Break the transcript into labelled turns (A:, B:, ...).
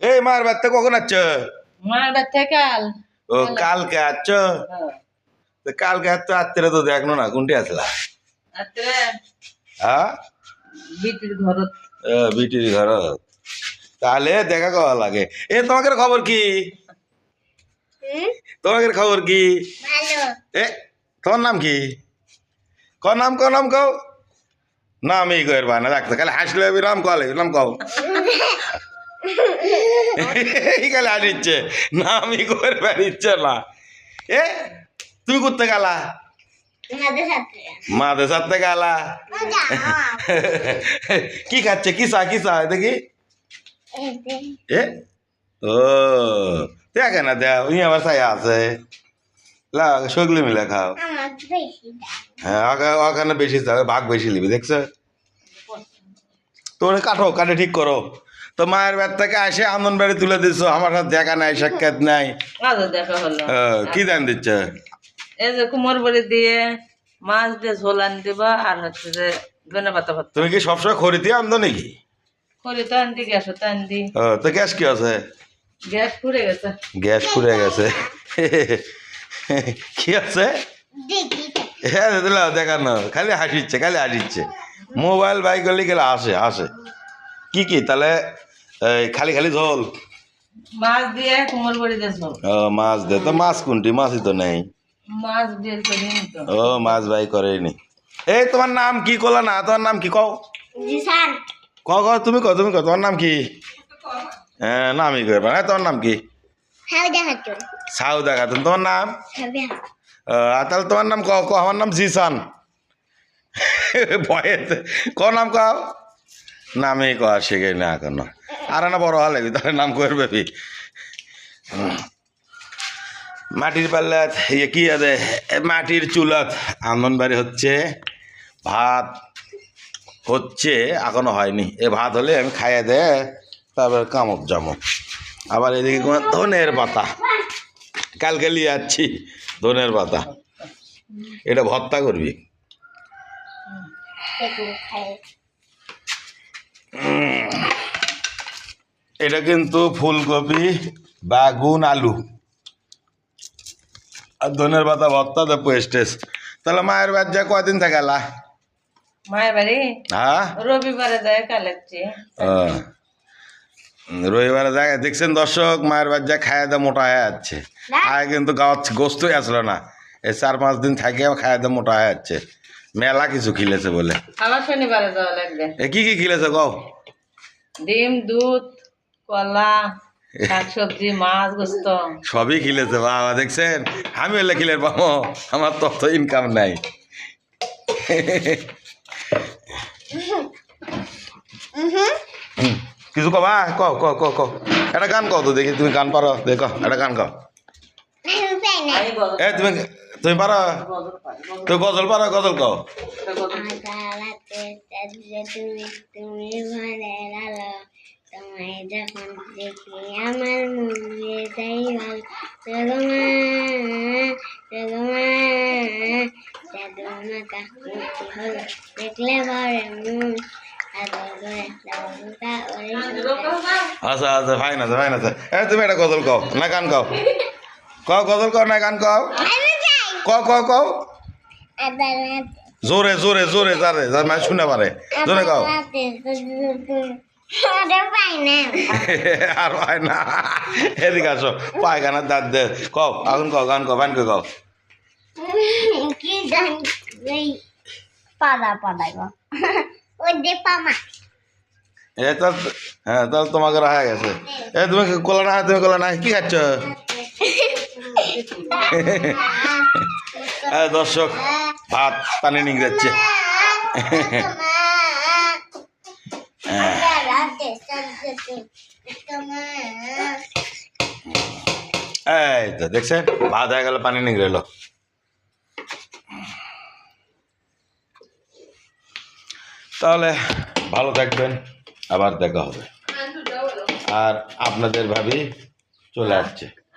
A: এই মার বাচ্চা কখন আচ্ছ
B: মার বাচ্চা কাল।
A: ও কালকে আচ্ছ
B: হ্যাঁ।
A: তো কালকে তো আত্মীয় তো দেখনো না কোনটি আসলা? হ্যাঁ?
B: বিটির ঘরত।
A: ও, বিটির ঘর তাহলে দেখা কওয়া লাগে। এ তোমাকে খবর কি? তোমাকে খবর কি? এ তোমার নাম কি? ক নাম ক নাম কও। নাম এই কয়ের বানা রাখতে। খালি হাসলে নাম কলে নাম কও। এই খালি হাসিচ্ছে নামই করে বেড়িচ্ছে না। এ, তুমি করতে গেলা? মাদের সাথে গেলা? কি খাচ্ছে? কি চা কি চা? দেখি। এ, ও, দেখে না, দেখ উনি আবার চাই আছে। সগলি মিলে খাও। হ্যাঁ ওখা- ওখানে বেশি ভাগ বেশি নিবি, দেখছ? তোরে কাটো, কাটে ঠিক করো। তো মায়ের বাড়ি থেকে আসে আনন্দ বাড়ি তুলে দিছো আমার সাথে দেখা নাই সাক্ষাৎ নাই।
B: আজও দেখা হলো।
A: কি দান দিচ্ছে?
B: এই যে কুমোর বাড়ি দিয়ে মাছ দিয়ে ঝোল আনি দিবা আর হচ্ছে যে ধনে পাতা ভাত।
A: তুমি কি সবসময় খড়ি দিয়ে আনতো নাকি?
B: তো আনতি গ্যাস তো আনতি।
A: ও, তো গ্যাস কি আছে?
B: গ্যাস পুড়ে গেছে।
A: গ্যাস পুড়ে গেছে। কি আছে? হ্যাঁ দেখানো খালি হাসিচ্ছে খালি হাসিচ্ছে। মোবাইল বাইক গেলে গেলে আসে আসে। কি কি? তাহলে এই খালি খালি ঝোল।
B: মাছ দিয়ে কুমোর বাড়ি দিয়ে ঝোল।
A: ও মাছ দে তো মাছ কোনটি? মাছই তো নেই।
B: মাছ দিয়ে তো।
A: ও মাছ বাই করেনি এই তোমার নাম কি কলা না? তোমার নাম কি কও? ক ক তুমি কও তুমি কও তোমার নাম কি? হ্যাঁ নামই করবে না। তোমার নাম কি? সাউদা খাতুন। তোমার নাম? আহ, আর তাহলে তোমার নাম কও কও আমার নাম জিসান। ভয়েতে। ক নাম কও? নামই কওয়া শিখে না এখনও। আর না বড় হলে তাহলে নাম করবে মাটির পাল্লাত ইয়ে কি আছে? মাটির চুলাত আঙ্গনবাড়ি হচ্ছে ভাত হচ্ছে এখনও হয়নি। এ ভাত হলে আমি খাইয়ে দে তারপর কামক জামক। আবার এদিকে কোনো ধনের পাতা। কালকে নিয়ে যাচ্ছি ধনের পাতা। এটা ভর্তা করবি? এটা কিন্তু ফুলকপি বাগুন আলু। আর ধনের পাতা ভর্তা দে পেস্টেস তাহলে মায়ের বাদ যা কদিন থাকালা
B: মায়ের বাড়ি?
A: হ্যাঁ?
B: রবিবারে যায় কালেকছি
A: রবিবারে দেখা দেখছেন দর্শক মায়ের বাদ যা খায় দা মোটা হয়ে যাচ্ছে। আয় কিন্তু গাছ গোস্তই আসলো না। এই চার পাঁচ দিন থাকে খায় দা মোটা হয়ে যাচ্ছে। মেলা কিছু খিলেছে বলে।
B: আবার শনিবারে যাওয়া লাগবে।
A: এ কি কি খিলেছে কও?
B: ডিম দুধ কলা শাকসবজি মাছ গোস্ত।
A: সবই খিলেছে বাবা দেখছেন? আমি হলে খিলের পাবো আমার তত ইনকাম নাই। কিছু কবা? ক ক ক ক একটা গান কও তো দেখি তুমি গান পারো? দেখো একটা গান
B: গজল
A: এ তুমি তুমি পারো?
B: তুমি গজল
A: পারো গজল কও।
C: তুমি
A: আচ্ছা আচ্ছা ফাইন আছে ফাইন আছে। এ, তুমি একটা গজল কও, না গান কও। কও, গজল কও, না গান কও। কও কও কও। জোরে জোরে জোরে যারে মানে শুনে পারে। জোরে কও।
C: আরে
A: হয় না। এদিকে আসো পায়খানার দাঁত দে। কও এখন কও গান কও গান কও।
C: কি এই পাদা পাদা ওই দে পামা।
A: এ তার হ্যাঁ তাহলে তোমাকে রাখা গেছে। এ তুমি কলা না তুমি কলা না কি খাচ্ছ? দর্শক ভাত পানি নিংড়াচ্ছে এই তো, দেখছেন? ভাত হয়ে গেল, পানি নিগড়ে এলো। তাহলে ভালো থাকবেন, আবার দেখা হবে। আর আপনাদের ভাবি চলে আসছে।